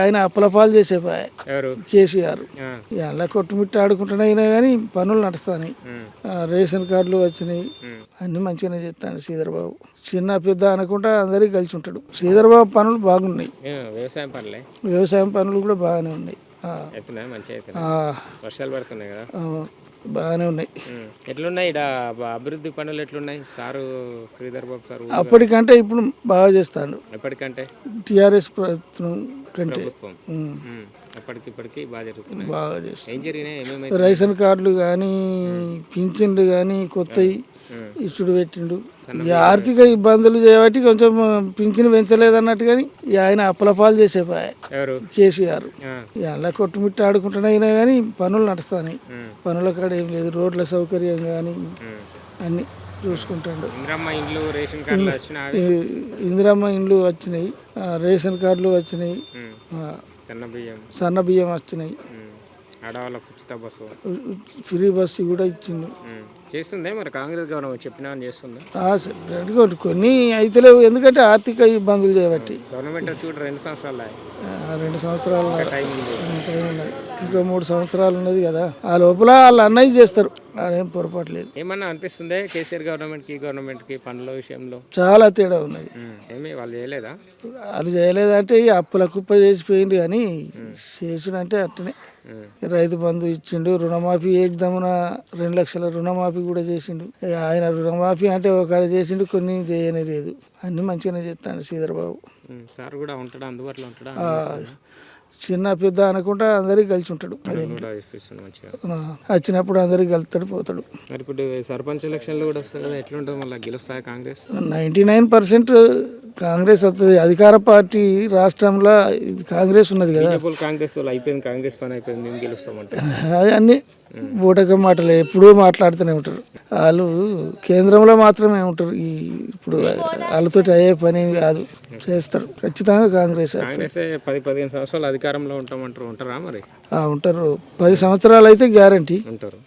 ఆయన అప్పలపాలు చేసేపాయ ఎవరు? కేసీఆర్. అలా కొట్టుమిట్ట ఆడుకుంటున్నా అయినా కానీ పనులు నడుస్తాయి రేషన్ కార్డులు వచ్చినాయి. అన్ని మంచిగానే చేస్తాడు శ్రీధర్ బాబు చిన్న పెద్ద అనుకుంటా అందరికి కలిసి ఉంటాడు. శ్రీధర్ బాబు పనులు బాగున్నాయి. వ్యవసాయం పనులే? వ్యవసాయం పనులు కూడా బాగానే ఉన్నాయి. వర్షాలు పడుతున్నాయి కదా? బాగానే ఉన్నాయి. ఎట్లున్నాయి? ఇక్కడ అభివృద్ధి పనులు ఎట్లున్నాయి? సారు శ్రీధర్ బాబు సార్ అప్పటికంటే ఇప్పుడు బాగా చేస్తాడు. ఎప్పటికంటే? టిఆర్ఎస్ ప్రభుత్వం కంటే. బాగా జరుగుతున్నాయి. బాగా రేషన్ కార్డులు కానీ పింఛన్లు కానీ కొత్తవి ఇచ్చుడు పెట్టిండు. ఈ ఆర్థిక ఇబ్బందులు చేయబట్టి కొంచెం పింఛన్ పెంచలేదు అన్నట్టు కానీ ఇక ఆయన అప్పలపాలు చేసేపాయ. కేసీఆర్. ఇక అలా కొట్టుమిట్ట ఆడుకుంటున్నా అయినా కానీ పనులు నడుస్తాయి పనుల కాడ ఏం లేదు. రోడ్ల సౌకర్యం కానీ. అన్ని చూసుకుంటాడు. ఇందిరమ్మ ఇండ్లు వచ్చినాయి? రేషన్ కార్డులు వచ్చినాయి. సన్న బియ్యం. వచ్చినాయి. ఆడవాళ్ళకు ఉచిత బస్సు. ఫ్రీ బస్సు కూడా ఇచ్చిండు. ఉమ్. చేస్తుందే మరి కాంగ్రెస్ గవర్నమెంట్? చెప్పినా చేస్తుందా? కొన్ని అయితలేవు. ఎందుకంటే ఆర్థిక ఇబ్బందులు చేయబట్టి. గవర్నమెంట్ వచ్చి కూడా రెండు సంవత్సరాలు రెండు సంవత్సరాలు టైం ఇంకా మూడు సంవత్సరాలు ఉన్నది కదా. ఆ లోపల వాళ్ళు అన్నయ్య చేస్తారు. ఆడేం పొరపాటు లేదు. ఏమన్నా అనిపిస్తుందే కేసీఆర్ గవర్నమెంట్కి గవర్నమెంట్కి పనుల విషయంలో? చాలా తేడా ఉన్నది. ఏమి వాళ్ళు చేయలేదా? వాళ్ళు చేయలేదంటే ఈ అప్పుల కుప్ప చేసిపోయింది కానీ చేసుడు అంటే అట్టనే. రైతు బంధు ఇచ్చిండు రుణమాఫీ ఏకదమున రెండు లక్షల రుణమాఫీ కూడా చేసిండు. ఆయన రుణమాఫీ అంటే ఒక చేసిండు కొన్ని చేయనే లేదు. అన్ని మంచిగానే చేస్తాడు శ్రీధర్ బాబు. సార్ కూడా ఉంటాడా అందుబాటులో ఉంటాడా? చిన్న పెద్ద అనుకుంటా అందరికి కలిసి ఉంటాడు. వచ్చినప్పుడు అందరికి కలుతాడు పోతాడు. ఇప్పుడు సర్పంచ్ ఎలక్షన్లు కూడా వస్తాయి కదా ఎట్లుంటుంది మళ్ళీ? గెలుస్తాయి Congress? Ninety nine percent Congress వస్తుంది అధికార పార్టీ రాష్ట్రంలో ఇది కాంగ్రెస్ ఉన్నది కదా. కాంగ్రెస్ అయిపోయింది కాంగ్రెస్ పని అయిపోయింది మేము గెలుస్తామంటే అది అన్ని బూటక మాటలు ఎప్పుడూ మాట్లాడుతూనే ఉంటారు. వాళ్ళు కేంద్రంలో మాత్రమే ఉంటారు. ఈ ఇప్పుడు వాళ్ళతో అయ్యే పని కాదు. చేస్తారు. ఖచ్చితంగా కాంగ్రెస్ పది పదిహేను సంవత్సరాలు అధికారంలో ఉంటామంటారు. ఉంటారా మరి? ఉంటారు. పది సంవత్సరాలు అయితే గ్యారంటీ. ఉంటారు.